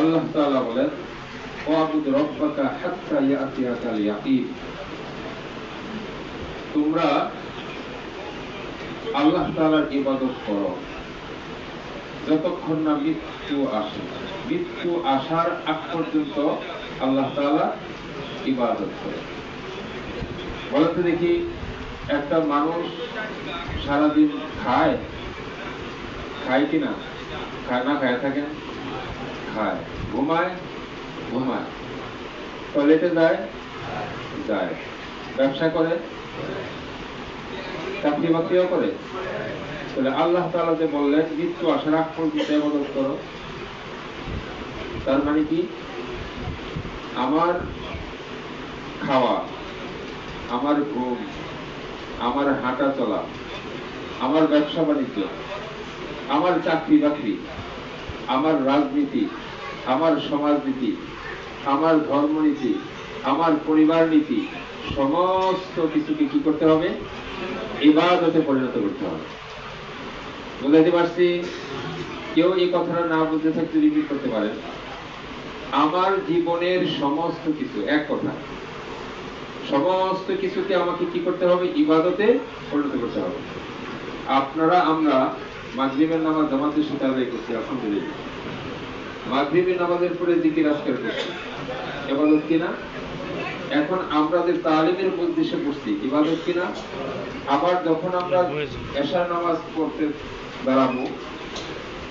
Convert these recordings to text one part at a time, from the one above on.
আল্লাহ তাআলা বলেন তোমরা আল্লাহ তাআলার ইবাদত করো যতক্ষণ না মৃত্যু আসে। মৃত্যু আসার আগ পর্যন্ত আল্লাহ তাআলা ইবাদত করে। বলতে দেখি, একটা মানুষ সারাদিন খায়? খায় কিনা খায় না, খায় থাকেন? খায়। ঘুমায়? ঘুমায়। টয়লেটে যায়? যায়। ব্যবসা করে? চাকরি বাকরিও করে? তাহলে আল্লাহ তাআলা যে বললেন, মৃত্যু আসার আগ পর্যন্ত করো। তার মানে কি? আমার খাওয়া, আমার ঘুম, আমার হাঁটা চলা, আমার ব্যবসা বাণিজ্য, আমার চাকরি বাকরি আমার রাজনীতি, আমার সমাজনীতি, আমার ধর্মনীতি, আমার পরিবার নীতি সমস্ত কিছুকে কি করতে হবে? ইবাদতে পরিণত করতে হবে। বুঝাইতে পারছি? কেউ এই কথাটা না বুঝতে থাকতে রিপিট করতে পারেন। আমার জীবনের সমস্ত কিছু, এক কথা, সমস্ত কিছুকে আমাকে কি করতে হবে? ইবাদতে পরিণত করতে হবে। আপনারা, আমরা মাগরিবের নামাজ জামাতের সাথে আদায় করছি, আলহামদুলিল্লাহ। মাগরিবের নামাজের পরে জিকির আজকার করছি। ইবাদত কিনা? এখন আমরা যে তালিমের উদ্দেশ্যে পড়ছি, ইবাদত কিনা? আবার যখন আমরা এশার নামাজ পড়তে দাঁড়াবো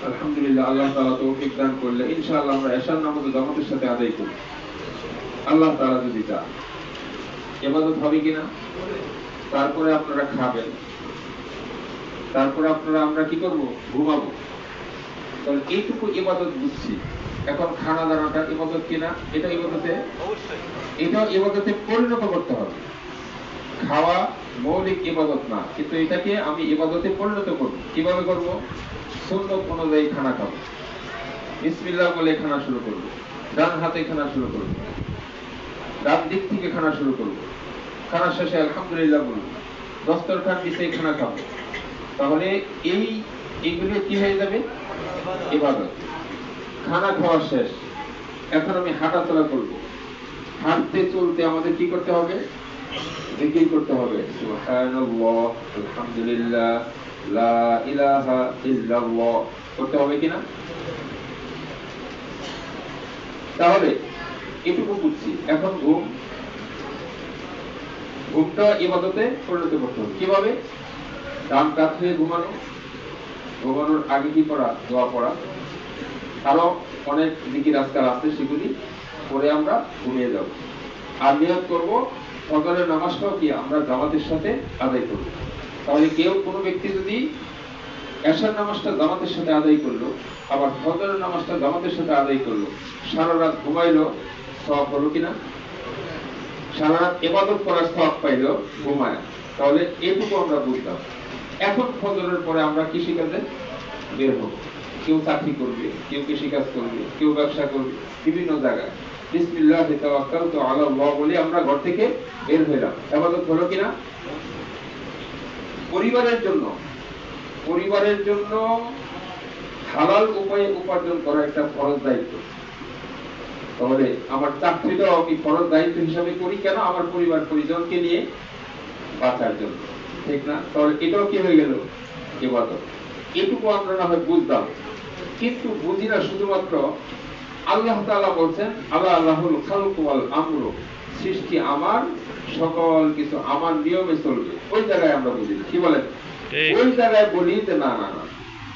আলহামদুলিল্লাহ আল্লাহ তাআলা তৌফিক দান করলে ইনশাআল্লাহ আমরা এশার নামাজ জামাতের সাথে আদায় করি আল্লাহ তাআলা যদি চান। ইবাদত হবে কিনা? তারপরে আপনারা খাবেন। তারপরে আপনারা আমরা কি করব? ঘুমাবো। তাহলে এইটুকু ইবাদত বুঝছি। এখন খানা দানাটা ইবাদত কিনা? এটা ইবাদতে এটাও ইবাদতে পরিণত করতে হবে। খাওয়া মৌলিক ইবাদত না কিন্তু এটাকে আমি ইবাদতে পরিণত করব। কীভাবে করব? সুন্নত অনুযায়ী খানা খাব। বিসমিল্লাহ বলে খানা শুরু করব। ডান হাতে খানা শুরু করব। ডান দিক থেকে খানা শুরু করব। খানা শেষে আলহামদুলিল্লাহ বলব। দস্তরখান বিছাই খানা খাব। তাহলে এই, এইগুলো কি হয়ে যাবে? ইবাদত খানা খাওয়া শেষ। এখন আমি হাঁটা চলা করব। হাঁটতে চলতে আমাদের কি করতে হবে? জিকির করতে হবে। আলহামদুলিল্লাহ করতে হবে কিনা? তাহলে এটুকু বুঝছি। এখন ঘুম। ঘুমটা ইবাদতে পরিণত করতে হবে। কীভাবে? ডান কাত হয়ে ঘুমানো, ঘুমানোর আগে কি করা? দোয়া পড়া। আরও অনেক দিকির আজকাল আছে সেগুলি পরে আমরা ঘুমিয়ে যাব। আর নিয়ত করব সকালের নামাজটাও কি আমরা জামাতের সাথে আদায় করব। তাহলে কেউ কোনো ব্যক্তি যদি এশার নামাজটা জামাতের সাথে আদায় করল, আবার ফজরের নামাজটা জামাতের সাথে আদায় করল, সারা রাত ঘুমাইলো সব হলো কিনা সারা রাত এবাদত করার সব পাইলো, ঘুমায়। তাহলে এটুকু আমরা বুঝলাম। এখন ফজরের পরে আমরা কৃষি কাজে বের হব। কেউ চাকরি করবে, কেউ কৃষি কাজ করবে, কেউ ব্যবসা করবে, বিভিন্ন জায়গায়। বিসমিল্লাহ তাওয়াক্কালতু আলা আল্লাহ বলে আমরা ঘর থেকে বের হইলাম। এবাদত হলো পরিবারের জন্য। পরিবারের জন্য হালাল উপায়ে উপার্জন করা একটা ফরজ দায়িত্ব। তাহলে আমার চাকরিটাও আমি ফরজ দায়িত্ব হিসাবে করি কেন? আমার পরিবার পরিজনকে নিয়ে বাঁচার জন্য। ঠিক না? তাহলে এটাও কি হয়ে গেল? ইবাদত এটুকু আমরা না হয় বুঝতাম। কিন্তু বুঝি না শুধুমাত্র আল্লাহ তাআলা বলছেন আল্লাহ আল্লাহুল খালকু ওয়াল আমরু। সৃষ্টি আমার সকল কিছু আমার নিয়মে চলবে। ওই জায়গায় আমরা বুঝি। কি বলেন? ওই জায়গায় বলি যে না না না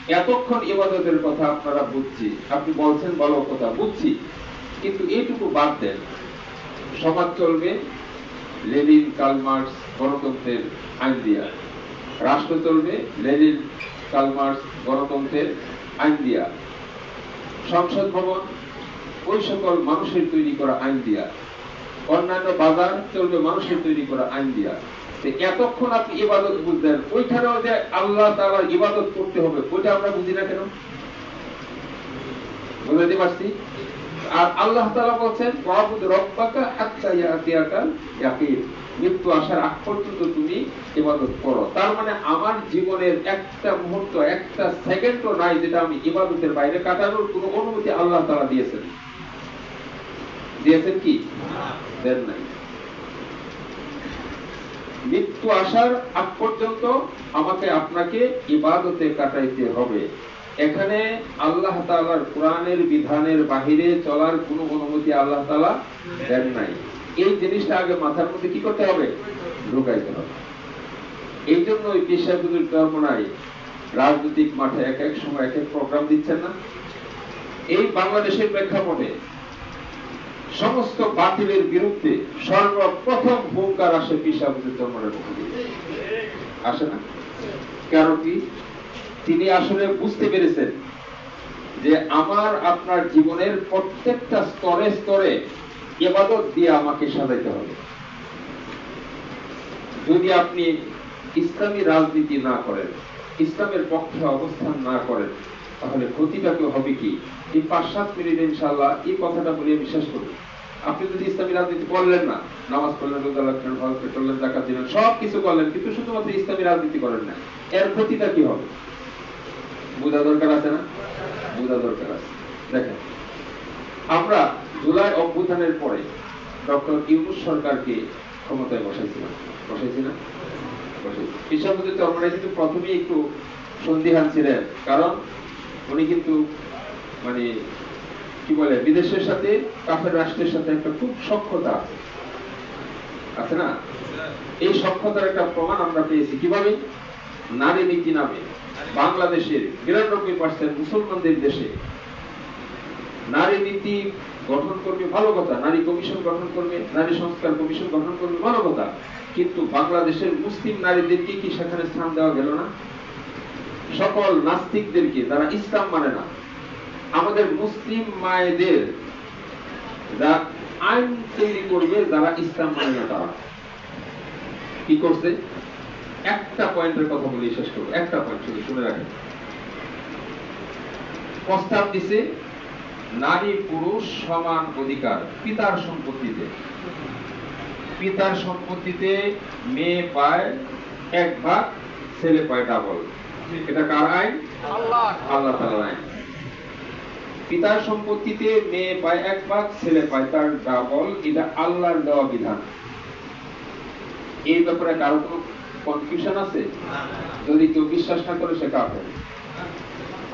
এতক্ষণ ইবাদতের কথা আপনারা বুঝছি। আপনি বলছেন বলো কথা বুঝছি। কিন্তু এইটুকু বাদ দেন। সমাজ চলবে লেনিন কালমার্স গণতন্ত্রের আইন দিয়া। রাষ্ট্র চলবে লেনিন কালমার্স গণতন্ত্রের আইন দিয়া। সংসদ ভবন, ওই সকল মানুষের তৈরি করা আইন দিয়া। অন্যান্য বাজার চলবে মানুষের তৈরি করা আইন দিয়া। এতক্ষণ আপনি ইবাদত বুঝলেন, ওইখানেও যে আল্লাহ তাআলা ইবাদত করতে হবে, ওইটা আমরা বুঝি না কেন? বুঝতে পারছি? আর আল্লাহ তালা বলছেন রব্বাকা হাত্তা ইয়াতিয়াকাল ইয়াকিন। মৃত্যু আসার আগ পর্যন্ত তুমি ইবাদত করো। তার মানে আমার জীবনের একটা মুহূর্ত, একটা সেকেন্ডও নাই যেটা আমি ইবাদতের বাইরে কাটানোর কোনো অনুমতি আল্লাহ তারা দিয়েছেন। দিয়েছেন কি? দেন নাই। মৃত্যু আসার আগ পর্যন্ত আমাকে আপনাকে ইবাদতে কাটাইতে হবে। এখানে আল্লাহ তাআলার কোরআনের বিধানের বাহিরে চলার কোনো অনুমতি আল্লাহ তাআলা দেন নাই। এই জিনিসটা আগে মাথার মধ্যে কি করতে হবে? ঢুকাইতে হবে। এই জন্য ওই পেশাগুলির চরমনায় রাজনৈতিক মাঠে এক এক সময় এক এক প্রোগ্রাম দিচ্ছেন না। এই বাংলাদেশের প্রেক্ষাপটে সমস্ত বাতিলের বিরুদ্ধে সর্বপ্রথম হুঙ্কার আসে চরমনের পক্ষ থেকে। আসে না? কারণ কি? তিনি আসলে বুঝতে পেরেছেন যে আমার, আপনার জীবনের প্রত্যেকটা স্তরে স্তরে ইবাদত দিয়ে আমাকে সাজাইতে হবে। যদি আপনি ইসলামী রাজনীতি না করেন, ইসলামের পক্ষে অবস্থান না করেন, তাহলে ক্ষতিটা কেউ হবে কি? এই পাঁচ সাত মিনিট ইনশাল্লাহ এই কথাটা বলে বিশ্বাস করুন আপনি যদি ইসলামী রাজনীতি করলেন না, নামাজ পড়লেন, রোজা রাখলেন, হজ করলেন জাকাত দিলেন সব কিছু করলেন, কিন্তু শুধুমাত্র ইসলামী রাজনীতি করেন না, এর ক্ষতিটা কি হবে? বোঝা দরকার আছে না? বোঝা দরকার আছে। দেখেন, আমরা জুলাই অভ্যুত্থানের পরে ডক্টর ইউনুস সরকারকে ক্ষমতায় বসাইছিলাম বসাইছি না? বসাইছি। কৃষকদের চরমরাই কিন্তু প্রথমেই একটু সন্দিহান ছিলেন কারণ উনি কিন্তু মানে কি বলে, বিদেশের সাথে, কাফের রাষ্ট্রের সাথে একটা খুব সক্ষতা আছে। না? এই সক্ষতার একটা প্রমাণ আমরা পেয়েছি কীভাবে? নারী নীতি নামে বাংলাদেশের বিরানব্বই পার্সেন্ট মুসলমানদের দেশে নারী নীতি গঠন করবে ভালো কথা, নারী কমিশন গঠন করবে, নারী সংস্কার কমিশন গঠন করবে ভালো কথা। কিন্তু বাংলাদেশের মুসলিম নারীদেরকে কি সেখানে স্থান দেওয়া গেল না? সকল নাস্তিকদেরকে, যারা ইসলাম মানে না, আমাদের মুসলিম মায়েদের আইন তৈরি করবে, যারা ইসলাম মানে না তারা। কি করছে? একটা পয়েন্টের কথা বলে, শেষ করব। একটা পয়েন্ট শুধু শুনে রাখেন। প্রস্তাব দিছে নারী পুরুষ সমান অধিকার পিতার সম্পত্তিতে। পিতার সম্পত্তিতে মেয়ে পায় এক ভাগ ছেলে পায় ডাবল এটা কার আইন? আল্লাহ। আইন। পিতার সম্পত্তিতে মেয়ে পায় এক ভাগ ছেলে পায় তার ডাবল এটা আল্লাহর দেওয়া বিধান। এই ব্যাপারে কারও কোনো কনফিউশন আছে? যদি কেউ বিশ্বাস না করে সে কাফের।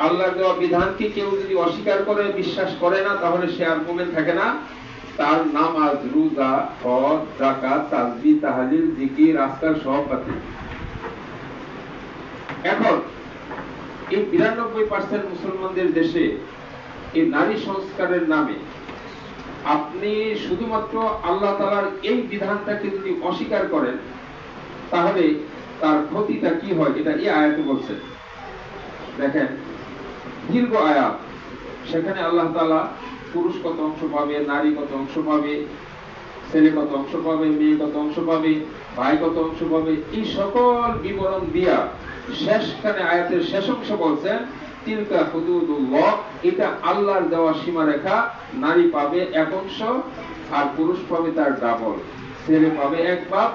আল্লাহর দেওয়া বিধানকে কেউ যদি অস্বীকার করে, বিশ্বাস করে না, তাহলে সে আর মোমেন থাকে না। তার নামাজ রোজা, হজ, যাকাত তাসবিহ তাহলিল জিকির, আজকার সব বাতিল। এখন, এই বিরানব্বই পার্সেন্ট মুসলমানদের দেশে এই নারী সংস্কারের নামে আপনি শুধুমাত্র আল্লাহ তালার এই বিধানটাকে যদি অস্বীকার করেন, তাহলে তার ক্ষতিটা কি হয়, এটা এই আয়াতে বলছেন দেখেন দীর্ঘ আয়াত। সেখানে আল্লাহ তালা পুরুষ কত অংশ পাবে, নারী কত অংশ পাবে, ছেলে কত অংশ পাবে, মেয়ে কত অংশ পাবে, ভাই কত অংশ পাবে, এই সকল বিবরণ দিয়া শেষখানে আয়াতের শেষ অংশ বলছেন তিলকা হুদুদুল্লাহ, এটা আল্লাহর দেওয়া সীমারেখা, নারী পাবে এক অংশ আর পুরুষ পাবে তার ডাবল ছেলে পাবে এক ভাগ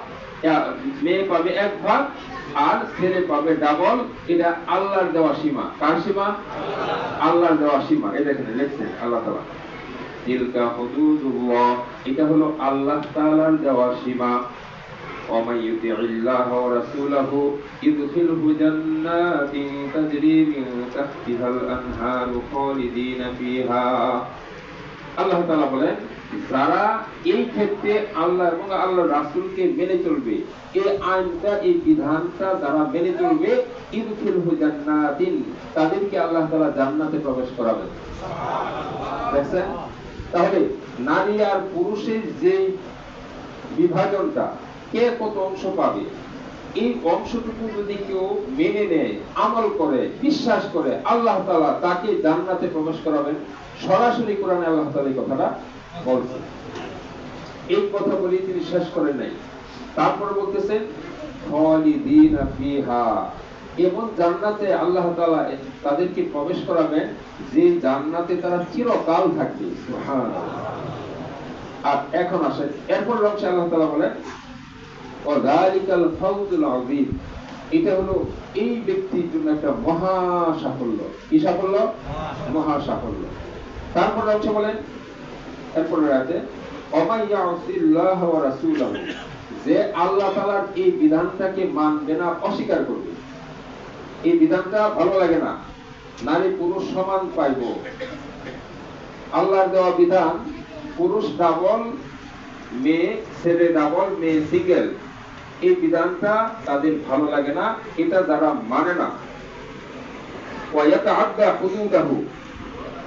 মেয়ে পাবে এক ভাগ আর ছেলে পাবে ডাবল এটা আল্লাহর দেওয়া সীমা কার সীমা আল্লাহর দেওয়া সীমা এটা এখানে লিখছেন আল্লাহ তাআলা তিলকা হুদুদুল্লাহ এটা হলো আল্লাহ তাআলার দেওয়া সীমা ومن يطع الله ورسوله يدخله جنات تجري من تحتها الأنهار خالدين فيها আল্লাহ তাআলা বলেন যারা এই ক্ষেত্রে আল্লাহ এবং আল্লাহ রাসূলকে মেনে চলবে। এই আইনটা, এই বিধানটা যারা মেনে চলবে ইদখিলহু জান্নাতিন, তাদেরকে আল্লাহ তাআলা জান্নাতে প্রবেশ করাবেন। দেখছেন? তাহলে নারী আর পুরুষের যে বিভাজনটা, কে কত অংশ পাবে? এই অংশটুকু যদি কেউ মেনে নেয়, আমল করে, বিশ্বাস করে, আল্লাহ তালা তাকে জান্নাতে প্রবেশ করাবেন। সরাসরি কোরআনে আল্লাহ তালা কথাটা এই কথা বলি তিনি শেষ করেন নাই। তারপর বলতেছেন এমন জান্নাতে আল্লাহ তাআলা তাদেরকে প্রবেশ করাবেন যে জান্নাতে তারা চিরকাল থাকবে। আর এখন আসেন। এরপর রয়েছে আল্লাহ তাআলা বলেন এটা হলো এই ব্যক্তির জন্য একটা মহা সাফল্য। কি সাফল্য? মহা সাফল্য। তারপর হচ্ছে বলেন এরপরে আছে যে আল্লাহ তাআলার এই বিধানটাকে মানবে না, অস্বীকার করবে। এই বিধানটা ভালো লাগে না। নারী পুরুষ সমান পাইব। আল্লাহর দেওয়া বিধান, পুরুষ ডাবল, মেয়ে ছেলে ডাবল, মেয়ে সিঙ্গেল। এই বিধানটা তাদের ভালো লাগে না, এটা যারা মানে না।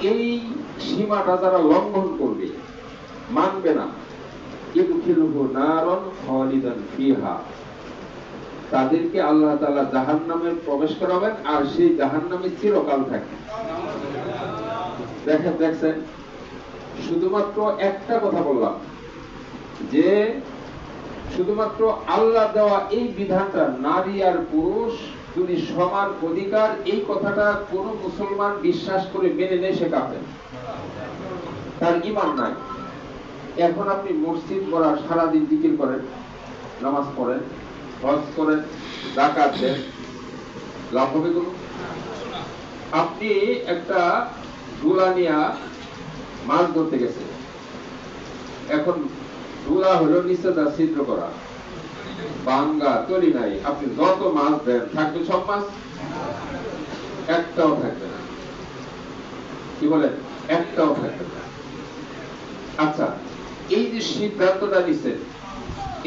এই সীমাটা যারা লঙ্ঘন করবে, মানবে না। তাদেরকে আল্লাহ তাআলা জাহান্নামে প্রবেশ করাবেন, আর সেই জাহান্নামে চিরকাল থাকবে। দেখেন, দেখছেন? শুধুমাত্র একটা কথা বললাম, যে শুধুমাত্র আল্লাহ দেওয়া এই বিধানটা, নারী আর পুরুষ যদি সমান অধিকার, এই কথাটা কোন মুসলমান বিশ্বাস করে মেনে নেয় সে কাফের। তার ইমান নাই। এখন আপনি মসজিদ করার সারাদিন জিকির করেন, নামাজ পড়েন, হজ করেন জাকাত দেন। লাভ হবে কোনো? আপনি একটা ডুলা নিয়া মাছ ধরতে গেছে এখন ডুলা হলো তার ছিদ্র করা। বাঙ্গা তৈরি নাই। আপনি যত মাছ দেন, থাকবে সব মাছ? একটাও থাকবে না। কি বলেন? একটাও থাকবে না। আচ্ছা এই যে সিদ্ধান্তটা নিচ্ছেন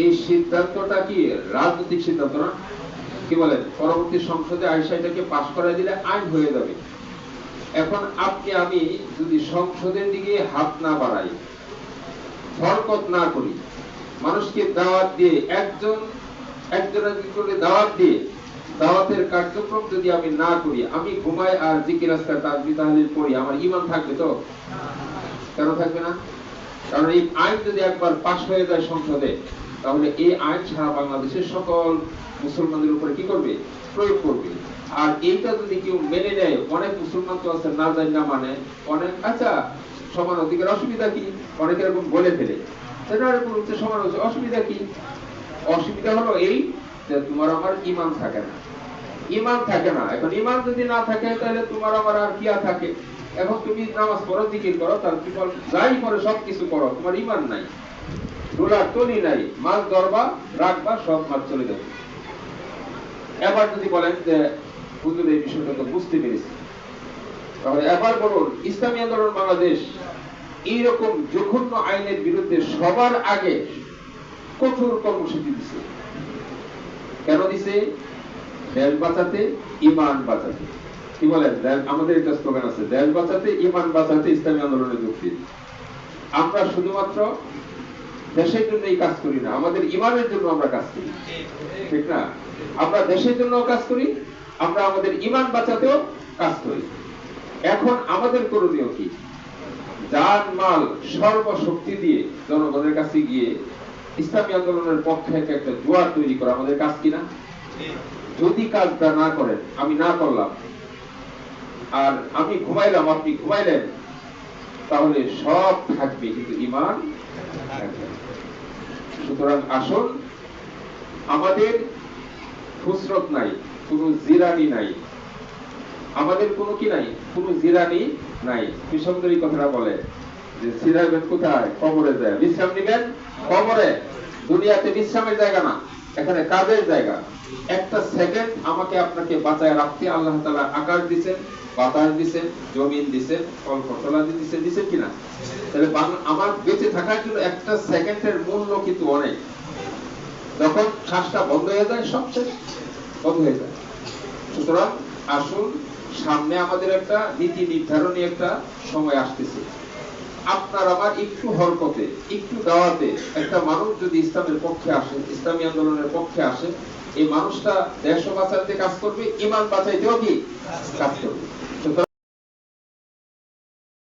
এই সিদ্ধান্তটা কি রাজনৈতিক সিদ্ধান্ত না? কি বলেন, পরবর্তী সংসদে আইসা এটাকে পাশ করাই দিলে আইন হয়ে যাবে। এখন আপনি, আমি যদি সংসদের দিকে হাত না বাড়াই হরকত না করি, মানুষকে দাওয়াত দিয়ে, একজন একজন একজনকে দাওয়াত দিয়ে, দাওয়াতের কার্যক্রম যদি আমি না করি, আমি ঘুমাই আর জিকির আজকার তাজবি তাহলিল পড়ি, আমার ইমান থাকবে তো? কেন থাকবে না? কারণ এই আইন যদি একবার পাশ হয়ে যায় সংসদে, তাহলে এই আইন সারা বাংলাদেশের সকল মুসলমানদের উপরে কি করবে? প্রয়োগ করবে। আর এইটা যদি কেউ মেনে নেয়, অনেক মুসলমান তো আছে, না জানি, না মানে অনেক আচ্ছা সমান অধিকার, অসুবিধা কি? অনেক এরকম বলে ফেলে। সেটা আর বলতে সমান হচ্ছে, অসুবিধা কি? অসুবিধা হলো এই যে তোমার আমার ইমান থাকে না। ইমান থাকে না। এখন ইমান যদি না থাকে, তাহলে তোমার আমার আর কি আর থাকে? এখন তুমি নামাজ পড়ো, জিকির করো তার বিফল যাই করে সব কিছু করো, তোমার ইমান নাই ডোলার তলি নাই মাছ ধরবা, রাখবা, সব মাছ চলে যাবে। এবার যদি বলেন যে, হুজুর, এই বিষয়টা তো বুঝতে পেরেছি। তাহলে এবার বলুন, ইসলামী আন্দোলন বাংলাদেশ এইরকম জঘন্য আইনের বিরুদ্ধে সবার আগে কঠোর কর্মসূচি দিছে। কেন দিছে? দেশ বাঁচাতে ইমান বাঁচাতে। কি বলেন দেশ- আমাদের একটা স্লোগান আছে দেশ বাঁচাতে ইমান বাঁচাতে ইসলামী আন্দোলনে যোগ দিন আমরা শুধুমাত্র দেশের জন্য এই কাজ করি না আমাদের ইমানের জন্য আমরা কাজ করি। ঠিক না? আমরা দেশের জন্য কাজ করি আমরা আমাদের ইমান বাঁচাতেও কাজ করি। এখন আমাদের করণীয় কি? জান মাল সর্বশক্তি দিয়ে জনগণের কাছে গিয়ে ইসলামী আন্দোলনের পক্ষে একটা একটা জোয়ার তৈরি করা আমাদের কাজ কিনা? যদি কাজটা না করেন আমি না করলাম আর আমি ঘুমাইলাম, আপনি ঘুমাইলেন, তাহলে সব থাকবে, কিন্তু ইমান সুতরাং আসুন, আমাদের ফুসরত নাই, কোনো জিরানি নাই। আমাদের কোনো কি নাই? কোনো জিরানি নাই। কৃষকদের কথাটা বলে যে সিরাইবেন কোথায়? কবরে যায়। বিশ্রাম নিবেন? কবরে। দুনিয়াতে বিশ্রামের জায়গা না। এখানে কাজের জায়গা। একটা সেকেন্ড আমাকে আপনাকে বাঁচায় রাখতে আল্লাহ তাআলা আকাশ দিছেন বাতাস দিছেন জমিন দিছেন ফল ফসলা দিছেন দিছেন কিনা? তাহলে আমার বেঁচে থাকার জন্য একটা সেকেন্ডের মূল্য কিন্তু অনেক। যখন শ্বাসটা বন্ধ হয়ে যায়, সব শেষ, বন্ধ হয়ে যায়। সুতরাং আসুন, সামনে আমাদের একটা নীতি নির্ধারণী একটা সময় আসতেছে। আপনার আমার একটু হরকতে, একটু দাওয়াতে একটা মানুষ যদি ইসলামের পক্ষে আসে, ইসলামী আন্দোলনের পক্ষে আসে, এই মানুষটা দেশ বাঁচাতে কাজ করবে ইমান বাঁচাইতেও কি? কাজ করবে।